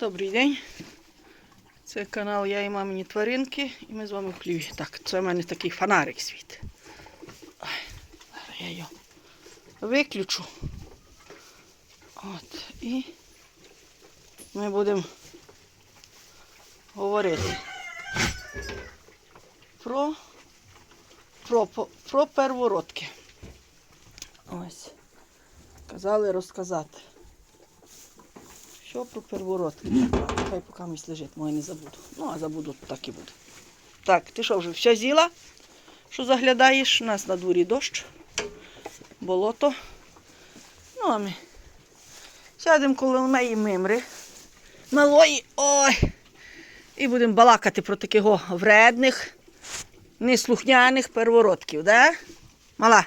Добрий день. Це канал Я і мамині тваринки. І ми з вами в хліві. Так, це в мене такий фонарик світ. Я його виключу. От. І ми будемо говорити про, про, про первородки. Ось. Казали розказати. Що про первородки? Хай поки місць лежить, моє не забуду. Ну, а забуду, так і буде. Так, ти що вже все з'їла? Що заглядаєш? У нас на дворі дощ, болото. Ну, а ми сядемо коло неї мимри. Малої. Ой! І будемо балакати про таких вредних, неслухняних первородків, да? Мала,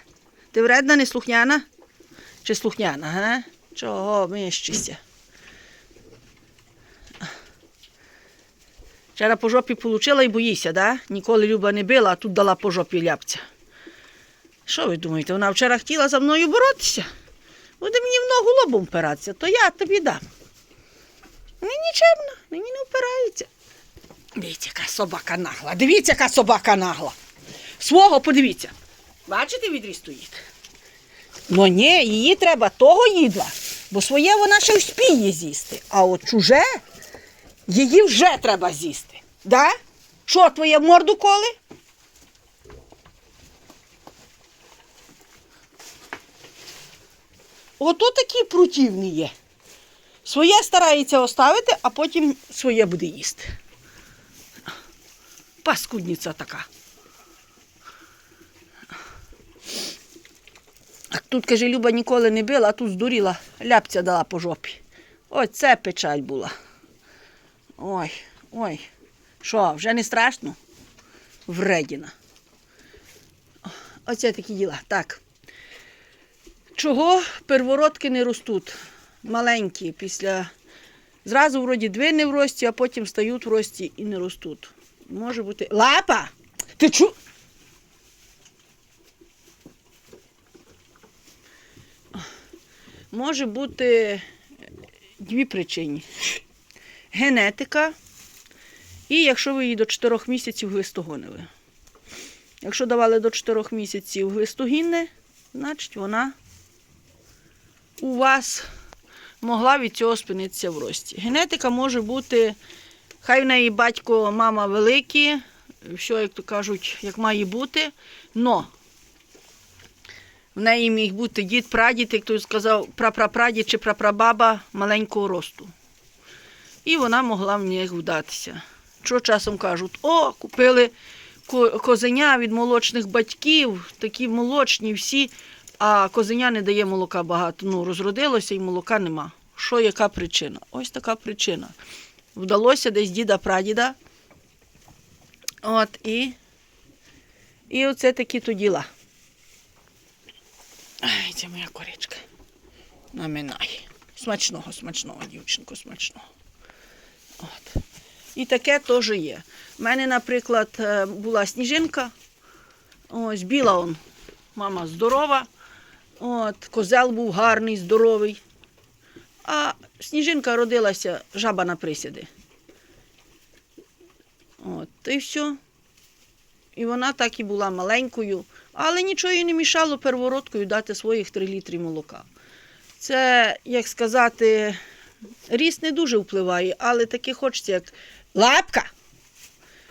ти вредна, неслухняна? Чи слухняна, га? Чого мищишся? Вчора по жопі получила і боїся, да? Ніколи Люба не била, а тут дала по жопі ляпця. Що ви думаєте, вона вчора хотіла за мною боротися? Буде мені в ногу лобом впиратися, то я тобі дам. Не нічемно, мені не впирається. Дивіться, яка собака нагла. Дивіться, яка собака нагла. Свого подивіться. Бачите, відріз стоїть? Ну ні, її треба того їдла, бо своє вона ще вспіє з'їсти. А от чуже її вже треба з'їсти. Да? Що твоє морду коли? Ото такі противні є. Своє старається оставити, а потім своє буде їсти. Паскудниця така. Тут, каже, Люба ніколи не била, а тут здуріла, ляпця дала по жопі. Ось це печаль була. Ой, ой. Що, вже не страшно? Вредіна. Оце такі діла. Так. Чого первородки не ростуть? Маленькі, після. Зразу вроді дві не в рості, а потім стають в рості і не ростуть. Може бути. Лапа! Ти чу. Може бути дві причини. Генетика. І якщо ви її до 4 місяців глистогонили. Якщо давали до 4 місяців глистогінне, значить вона у вас могла від цього спинитися в рості. Генетика може бути, хай в неї батько, мама великі, все, як то кажуть, як має бути, но в неї міг бути дід, прадід, як хтось сказав, прапрапрадід чи прапрабаба маленького росту. І вона могла в них вдатися. Що часом кажуть, о, купили козеня від молочних батьків, такі молочні всі, а козеня не дає молока багато. Ну, розродилося і молока нема. Що, яка причина? Ось така причина. Вдалося десь діда-прадіда. От і, і оце такі то діла. Ай, це моя коричка. Наминай. Смачного, смачного, дівчинко, смачного. От. І таке теж є. У мене, наприклад, е, була сніжинка. Ось біла он. Мама здорова. От, козел був гарний, здоровий. А сніжинка родилася жаба на присіди. От, і все. І вона так і була маленькою, але нічого їй не мішало первородкою дати своїх 3 літри молока. Це, як сказати, ріст не дуже впливає, але таке хочеться, як лапка.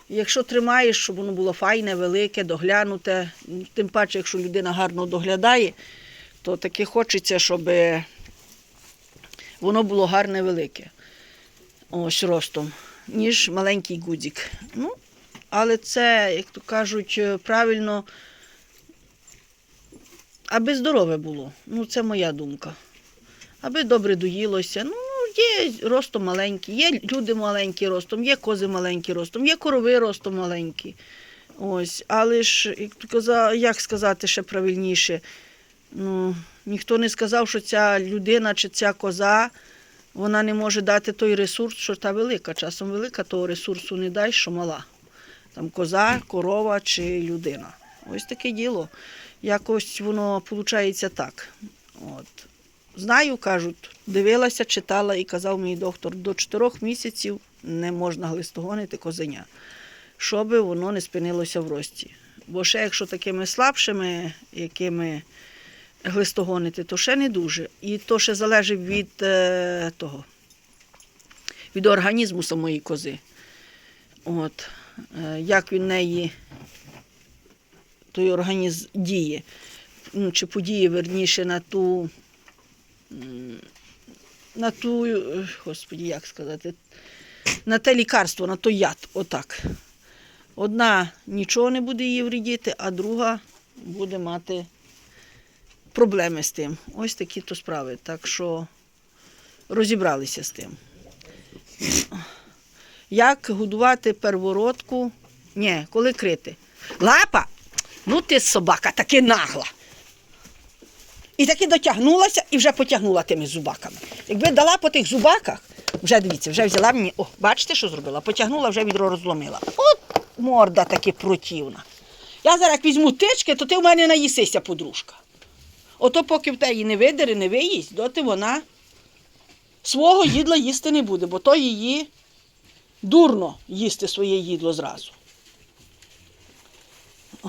Якщо тримаєш, щоб воно було файне, велике, доглянуте, тим паче, якщо людина гарно доглядає, то таке хочеться, щоб воно було гарне, велике. Ось ростом, ніж маленький гудзик. Ну, але це, як то кажуть, правильно, аби здорове було. Ну, це моя думка. Аби добре доїлося. Ну, є ростом маленькі, є люди маленькі ростом, є кози маленькі ростом, є корови ростом маленькі. Ось, але ж, як, сказати ще правильніше, ну, ніхто не сказав, що ця людина чи ця коза, вона не може дати той ресурс, що та велика. Часом велика того ресурсу не дай, що мала. Там коза, корова чи людина. Ось таке діло. Якось воно виходить так. От. Знаю, кажуть, дивилася, читала і казав мій доктор, до 4 місяців не можна глистогонити козеня, щоб воно не спинилося в рості. Бо ще якщо такими слабшими, якими глистогонити, то ще не дуже. І то ще залежить від е, того, від організму самої кози. От, е, як він неї той організм діє, ну, чи подіє верніше на ту, на ту, господі, як сказати, на те лікарство, на той яд, отак. Одна нічого не буде її вредіти, а друга буде мати проблеми з тим. Ось такі то справи. Так що розібралися з тим. Як годувати первородку? Ні, коли крити. Лапа! Ну ти собака, таки нагла. І таки дотягнулася і вже потягнула тими зубаками. Якби дала по тих зубаках, вже дивіться, вже взяла мені, о, бачите, що зробила? Потягнула, вже відро розломила. От морда таки противна. Я зараз візьму тички, то ти в мене наїсися, подружка. Ото поки в теї не видере, не виїсть, доти вона свого їдла їсти не буде, бо то її дурно їсти своє їдло зразу. О.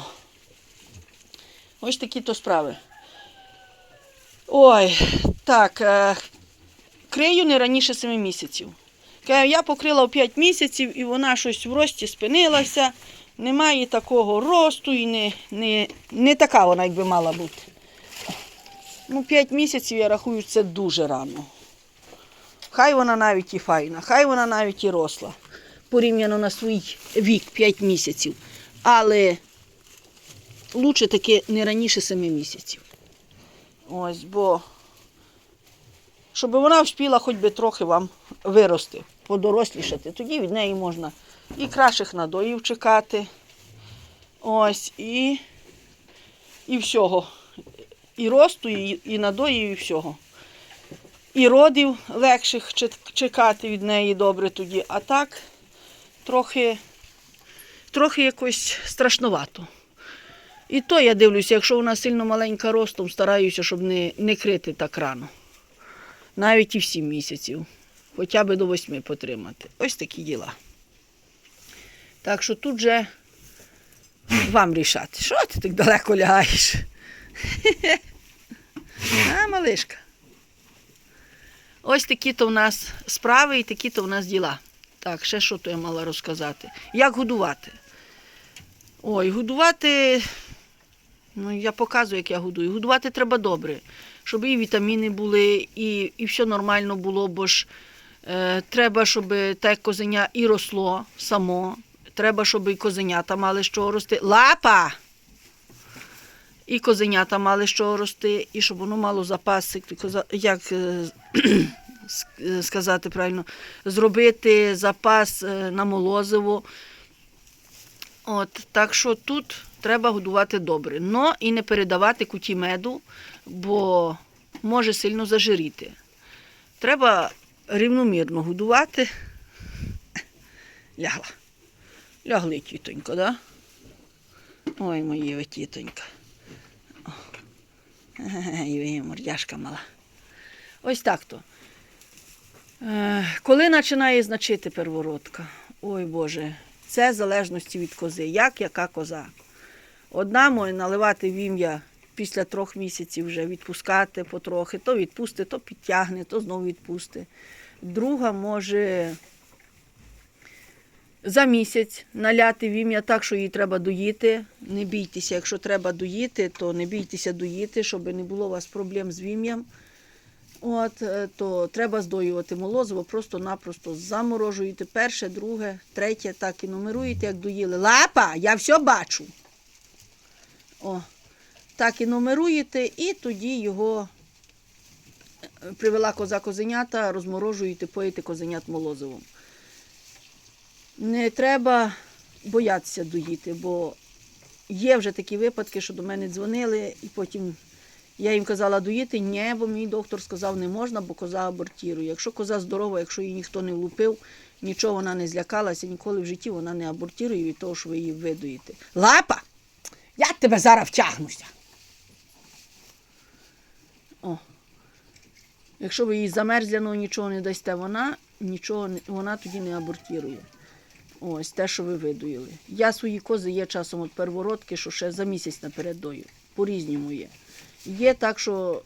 Ось такі то справи. Ой, так, е, крию не раніше 7 місяців. Я покрила в 5 місяців і вона щось в рості спинилася. Немає такого росту і не, не, не така вона, якби мала бути. Ну, 5 місяців, я рахую, це дуже рано. Хай вона навіть і файна, хай вона навіть і росла. Порівняно на свій вік 5 місяців. Але лучше таки не раніше 7 місяців. Ось, бо щоб вона вспіла хоч би трохи вам вирости, подорослішати. Тоді від неї можна і кращих надоїв чекати. Ось, і, і всього. І росту, і, і надоїв, і всього. І родів легших чекати від неї добре тоді. А так трохи, трохи якось страшновато. І то я дивлюся, якщо вона сильно маленька ростом, стараюся, щоб не, не крити так рано. Навіть і в 7 місяців. Хоча б до 8 потримати. Ось такі діла. Так що тут же вам рішати. Що ти так далеко лягаєш? А, малишка. Ось такі то в нас справи і такі то в нас діла. Так, ще що то я мала розказати. Як годувати? Ой, годувати, ну я показую, як я годую. Годувати треба добре, щоб і вітаміни були, і, і все нормально було, бо ж е, треба, щоб те козеня і росло само. Треба, щоб і козенята мали що рости. Лапа! І козенята мали що рости, і щоб воно мало запаси, як е, е, сказати правильно, зробити запас е, на молозиво. От, так що тут треба годувати добре. Но і не передавати куті меду, бо може сильно зажиріти. Треба рівномірно годувати. Лягла. Лягли, тітонько, да? Ой, моє ви тітонька. Ой, мордяшка мала. Ось так то. Е, Коли починає значити первородка? Ой Боже, це в залежності від кози. Як яка коза? Одна може наливати в ім'я після трьох місяців вже відпускати потрохи, то відпусти, то підтягне, то знову відпусти. Друга може за місяць наляти в ім'я так, що їй треба доїти. Не бійтеся, якщо треба доїти, то не бійтеся доїти, щоб не було у вас проблем з вім'ям. От, е, то треба здоювати молозиво, просто-напросто заморожуєте перше, друге, третє, так і нумеруєте, як доїли. Лапа, я все бачу. О, так і нумеруєте, і тоді його е, привела коза козенята, розморожуєте, поїте козенят молозивом. Не треба боятися доїти, бо є вже такі випадки, що до мене дзвонили, і потім я їм казала доїти, ні, бо мій доктор сказав, не можна, бо коза абортірує. Якщо коза здорова, якщо її ніхто не влупив, нічого вона не злякалася, ніколи в житті вона не абортірує від того, що ви її видуєте. Лапа! Тебе зараз втягнуся. О. Якщо ви їй замерзляного нічого не дасте, вона нічого вона тоді не абортірує. Ось те, що ви видоїли. Я свої кози є часом от первородки, що ще за місяць наперед дою. По-різному є. Є так, що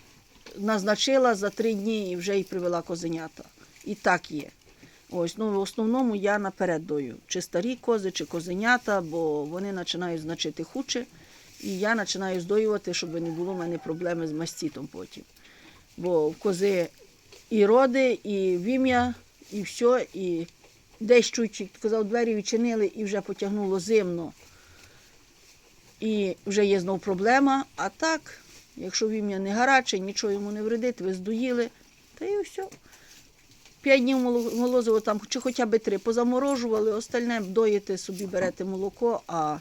назначила за три дні і вже й привела козенята. І так є. Ось, ну в основному я наперед дою. Чи старі кози, чи козенята, бо вони починають значити худше. І я починаю здоювати, щоб не було в мене проблеми з мастітом потім. Бо в кози і роди, і вім'я, і все, і десь чуть, казав, двері відчинили і вже потягнуло зимно. І вже є знов проблема. А так, якщо вім'я не гаряче, нічого йому не вредить, ви здоїли, та і все. П'ять днів молозиво там, чи хоча б три, позаморожували, остальне доїте собі, берете молоко, а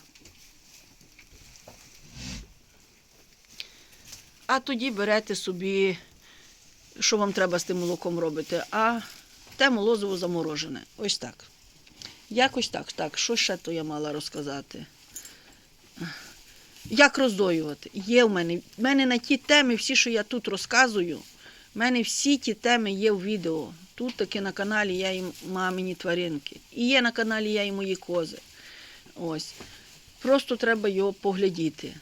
А тоді берете собі, що вам треба з тим молоком робити, а те молозиво заморожене. Ось так. Якось так. Так, що ще то я мала розказати? Як роздоювати? Є в мене. В мене на ті теми, всі, що я тут розказую, в мене всі ті теми є в відео. Тут таки на каналі я і мамині тваринки. І є на каналі я і мої кози. Ось. Просто треба його поглядіти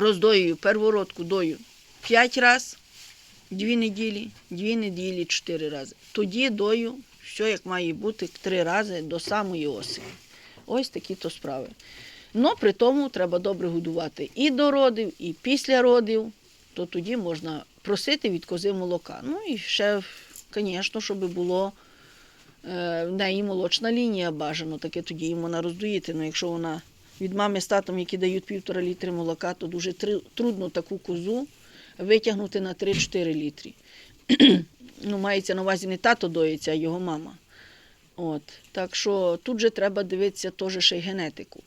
роздоюю первородку дою 5 разів, 2 неділі, 2 неділі, 4 рази. Тоді дою все як має бути 3 рази до самої осені. Ось такі то справи. Ну, при тому треба добре годувати і до родів, і після родів, то тоді можна просити від кози молока. Ну і ще, звісно, щоб було е, в неї молочна лінія бажано, таке тоді їм вона роздоїти. Ну, якщо вона від мами з татом, які дають півтора літри молока, то дуже трудно таку козу витягнути на 3-4 літри. ну, мається на увазі не тато доїться, а його мама. От. Так що тут же треба дивитися теж ще й генетику.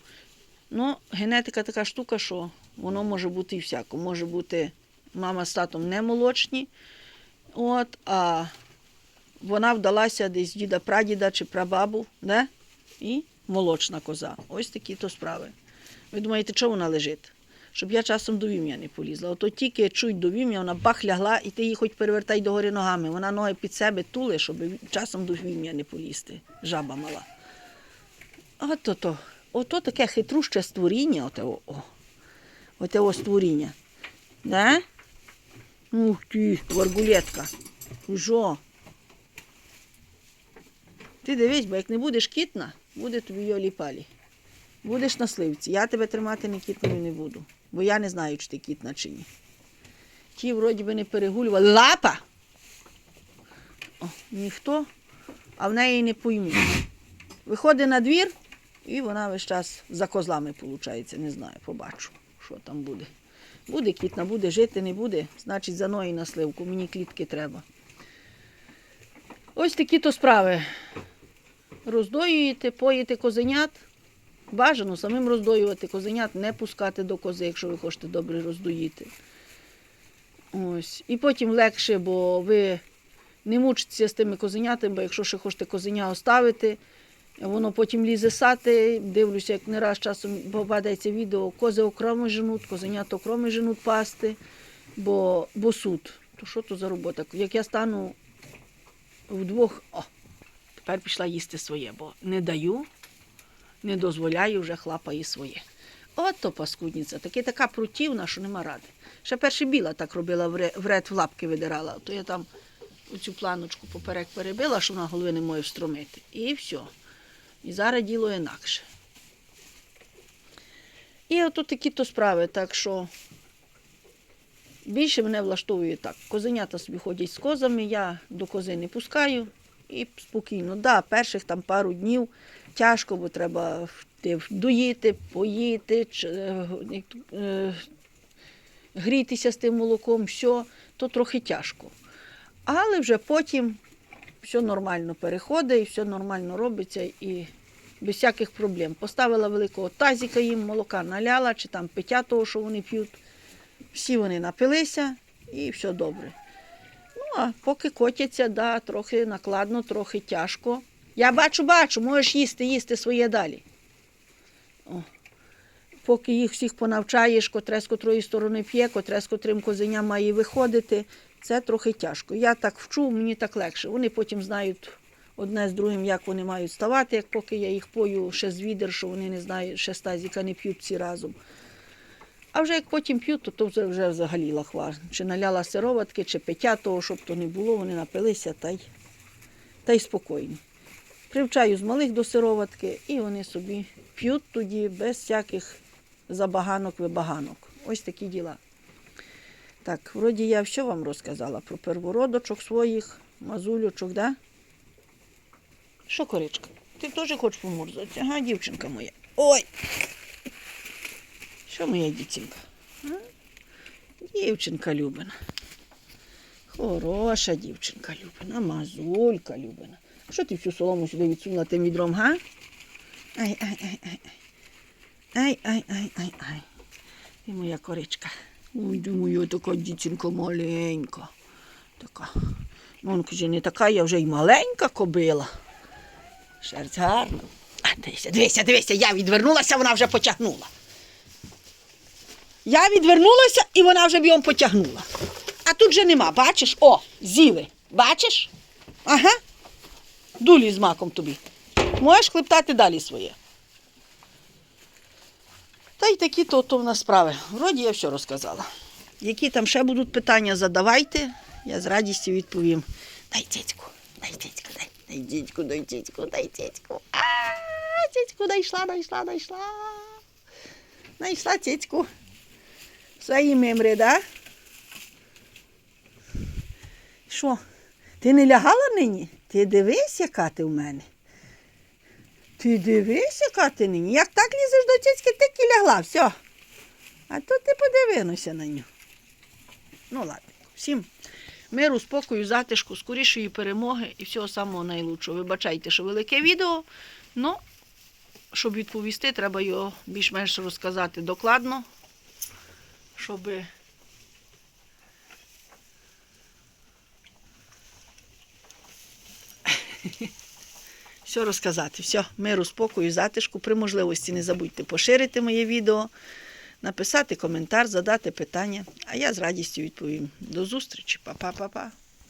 Ну, генетика така штука, що воно може бути і всяко. Може бути мама з татом не молочні, от, а вона вдалася десь діда прадіда чи прабабу, да? і молочна коза. Ось такі то справи. Ви думаєте, чого вона лежить? Щоб я часом до вім'я не полізла. Ото тільки чуть до вім'я, вона бах лягла, і ти її хоч перевертай догори ногами. Вона ноги під себе тули, щоб часом до вім'я не полізти. Жаба мала. Ото то. Ото таке хитруще створіння, оте о. о. Оте о створіння. Да? Ух ти, варгулетка. Жо. Ти дивись, бо як не будеш кітна, буде тобі йолі-палі. Будеш на сливці. Я тебе тримати не кітною не буду, бо я не знаю, чи ти кітна чи ні. Ті вроді би не перегулювали. Лапа! О, ніхто, а в неї не поймуть. Виходить на двір, і вона весь час за козлами, виходить. Не знаю, побачу, що там буде. Буде кітна, буде жити, не буде, значить за ноги на сливку. Мені клітки треба. Ось такі то справи. Роздоюєте, поїте козенят. Бажано самим роздоювати козенят, не пускати до кози, якщо ви хочете добре роздоїти. Ось. І потім легше, бо ви не мучитеся з тими козенятами, бо якщо ще хочете козеня оставити, воно потім лізе сати. Дивлюся, як не раз часом попадається відео, кози окремо женуть, козенята окремо женуть пасти, бо, бо суд. То що то за робота? Як я стану вдвох, о, тепер пішла їсти своє, бо не даю, не дозволяю, вже хлапає своє. От то паскудниця, таки така противна, що нема ради. Ще перше біла так робила, вред в лапки видирала. То я там оцю планочку поперек перебила, що вона голови не може встромити. І все. І зараз діло інакше. І ото такі то справи, так що більше мене влаштовує так. Козенята собі ходять з козами, я до кози не пускаю і спокійно. Да, перших там пару днів тяжко, бо треба доїти, поїти, е, е, грітися з тим молоком, все, то трохи тяжко. Але вже потім все нормально переходить, і все нормально робиться і без всяких проблем. Поставила великого тазіка їм, молока наляла, чи там пиття того, що вони п'ють. Всі вони напилися і все добре. А поки котяться, да, трохи накладно, трохи тяжко. Я бачу, бачу, можеш їсти, їсти своє далі. О. Поки їх всіх понавчаєш, котре з котрої сторони п'є, котре з котрим козеня має виходити, Це трохи тяжко. Я так вчу, мені так легше. Вони потім знають одне з другим, як вони мають ставати, як поки я їх пою ще з відер, що вони не знають, ще з тазіка не п'ють всі разом. А вже як потім п'ють, то, то вже, вже взагалі лахва. Чи наляла сироватки, чи пиття того, щоб то не було, вони напилися та й, та й спокійні. Привчаю з малих до сироватки, і вони собі п'ють тоді без всяких забаганок, вибаганок. Ось такі діла. Так, вроді я все вам розказала про первородочок своїх, мазулючок, да? Що, коричка? Ти теж хочеш помурзати? Ага, дівчинка моя. Ой! Що моя дівчинка? Дівчинка Любина. Хороша дівчинка Любина, мазулька Любина. Що ти всю солому сюди відсунула тим відром, га? Ай, ай, ай. Ти моя коричка. Ой, думаю, така дівчинка маленька. Така. Ну, каже, не така, я вже й маленька кобила. Шерсть гарна. Дивися, дивися, дивися, я відвернулася, вона вже потягнула. Я відвернулася і вона вже бігом потягнула. А тут же нема, бачиш? О, зіли. Бачиш? Ага. Дулі з маком тобі. Можеш клептати далі своє. Та й такі то, в нас справи. Вроді я все розказала. Які там ще будуть питання, задавайте, я з радістю відповім. Дай цицьку, дай цицьку, дай, дай цицьку, дай цицьку, дай цицьку. А, цицьку дійшла, дійшла, дійшла. Знайшла цицьку. Свої мемри, да? Що? Ти не лягала нині? Ти дивись, яка ти в мене. Ти дивись, яка ти нині. Як так лізеш до цицьки, так і лягла, все. А то ти подивинуся на нього. Ну, ладно. Всім миру, спокою, затишку, скорішої перемоги і всього самого найлучшого. Вибачайте, що велике відео, але щоб відповісти, треба його більш-менш розказати докладно, щоб все розказати. Все, миру, спокою, затишку. При можливості не забудьте поширити моє відео, написати коментар, задати питання, а я з радістю відповім. До зустрічі, Па-па-па-па.